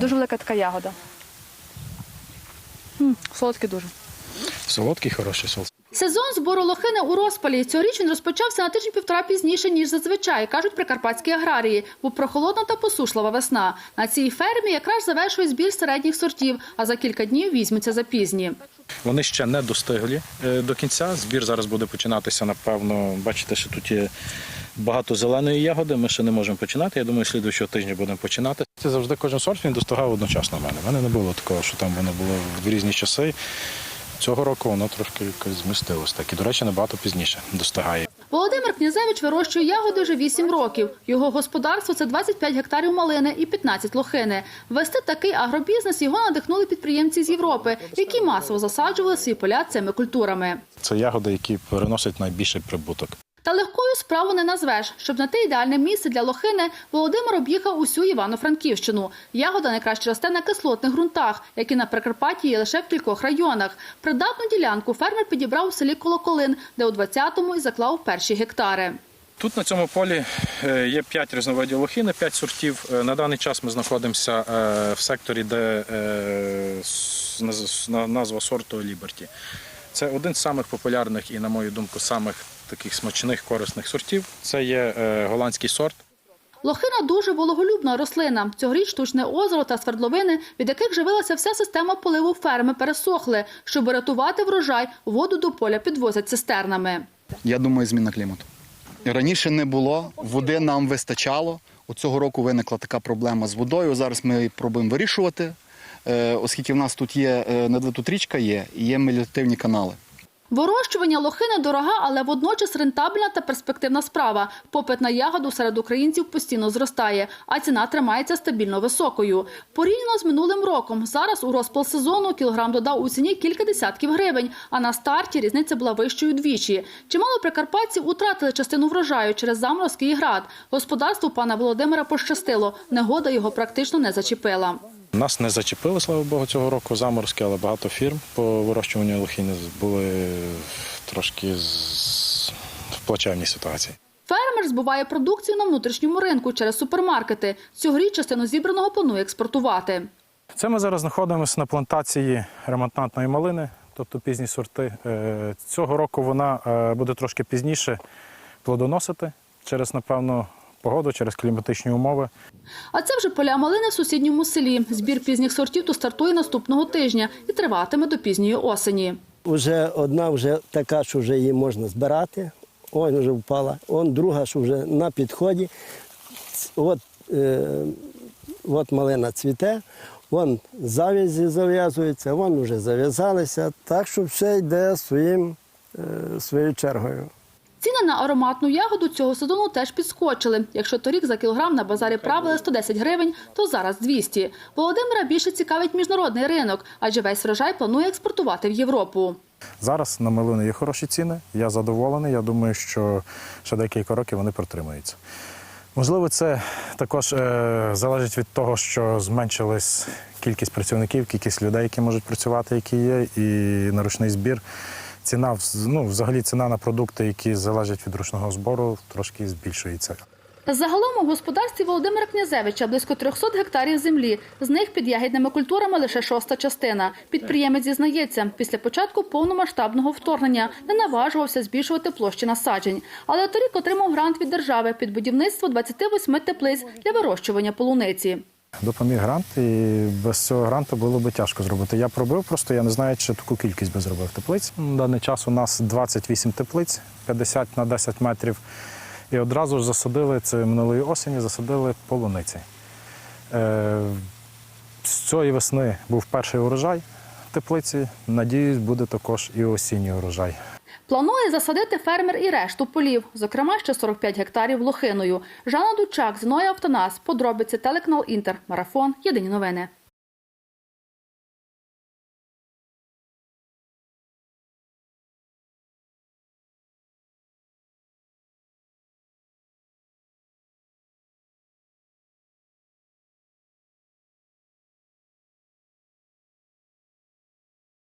Дуже велика така ягода. М, Солодкий дуже. Солодкий, хороший солодкий. Сезон збору лохини у розпалі. Цьогоріч він розпочався на тиждень-півтора пізніше, ніж зазвичай, кажуть прикарпатські аграрії, бо прохолодна та посушлива весна. На цій фермі якраз завершують збір середніх сортів, а за кілька днів візьмуться за пізні. Вони ще не достигли е, до кінця. Збір зараз буде починатися, напевно. Бачите, що тут є багато зеленої ягоди. Ми ще не можемо починати. Я думаю, слідуючого тижня будемо починати. Це завжди кожен сорт він достигав одночасно в мене. В мене не було такого, що там воно було в різні часи. Цього року воно трошки якось змістилось. Так і, до речі, набагато пізніше достигає. Володимир Князевич вирощує ягоди вже 8 років. Його господарство це 25 гектарів малини і 15 лохини. Вести такий агробізнес його надихнули підприємці з Європи, які масово засаджували свої поля цими культурами. Це ягоди, які переносять найбільший прибуток. Та легкою справу не назвеш. Щоб знайти ідеальне місце для лохини, Володимир об'їхав усю Івано-Франківщину. Ягода найкраще росте на кислотних ґрунтах, які на Прикарпатті є лише в кількох районах. Придатну ділянку фермер підібрав у селі Колоколин, де у 20-му і заклав перші гектари. Тут на цьому полі е, є 5 різновидів лохини, 5 сортів. Е, На даний час ми знаходимося е, в секторі, де на- назва сорту Ліберті. Це один з самих популярних і, на мою думку, самих таких смачних, корисних сортів. Це є е, голландський сорт. Лохина дуже вологолюбна рослина. Цьогоріч штучне озеро та свердловини, від яких живилася вся система поливу ферми, пересохли. Щоб рятувати врожай, воду до поля підвозять цистернами. Я думаю, зміна клімату. Раніше не було, води нам вистачало. У цього року виникла така проблема з водою. Зараз ми її пробуємо вирішувати, е, оскільки в нас тут є е, тут річка є і є меліоративні канали. Вирощування лохини дорога, але водночас рентабельна та перспективна справа. Попит на ягоду серед українців постійно зростає, а ціна тримається стабільно високою. Порівняно з минулим роком, зараз у розпал сезону кілограм додав у ціні кілька десятків гривень, а на старті різниця була вищою двічі. Чимало прикарпатців утратили частину врожаю через заморозки і град. Господарству пана Володимира пощастило, негода його практично не зачепила. Нас не зачепили, слава Богу, цього року заморозки, але багато фірм по вирощуванню лохини були трошки з... в плачевній ситуації. Фермер збуває продукцію на внутрішньому ринку через супермаркети. Цьогоріч частину зібраного планує експортувати. Це ми зараз знаходимося на плантації ремонтантної малини, тобто пізні сорти. Е, Цього року вона е, буде трошки пізніше плодоносити через, напевно, погоду, через кліматичні умови. А це вже поля малини в сусідньому селі. Збір пізніх сортів тут стартує наступного тижня і триватиме до пізньої осені. Вже одна вже така, що вже її можна збирати. Ось вже впала. Он друга, що вже на підході. От, е, от малина цвіте, вон зав'язі зав'язуються, вон вже зав'язалися. Так що все йде своїм, е, своєю чергою. Ціни на ароматну ягоду цього сезону теж підскочили. Якщо торік за кілограм на базарі правили 110 гривень, то зараз 200. Володимира більше цікавить міжнародний ринок, адже весь врожай планує експортувати в Європу. Зараз на малини є хороші ціни. Я задоволений. Я думаю, що ще декілька років вони протримаються. Можливо, це також е, залежить від того, що зменшилась кількість працівників, кількість людей, які можуть працювати, які є, і на ручний збір. Ціна ну, взагалі ціна на продукти, які залежать від ручного збору, трошки збільшується. Загалом у господарстві Володимира Князевича близько 300 гектарів землі. З них під ягідними культурами лише шоста частина. Підприємець зізнається, після початку повномасштабного вторгнення не наважувався збільшувати площі насаджень. Але торік отримав грант від держави під будівництво 28 теплиць для вирощування полуниці. Допоміг грант, і без цього гранту було би тяжко зробити. Я пробив, просто я не знаю, чи таку кількість би зробив теплиць. На даний час у нас 28 теплиць, 50 на 10 метрів. І одразу ж засадили це минулої осені, засадили полуниці. Е, з цієї весни був перший урожай теплиці. Надіюсь, буде також і осінній урожай. Планує засадити фермер і решту полів, зокрема ще 45 гектарів лохиною. Жанна Дучак, Зноя Автонас, подробиці телеканал Інтер, Марафон, Єдині новини.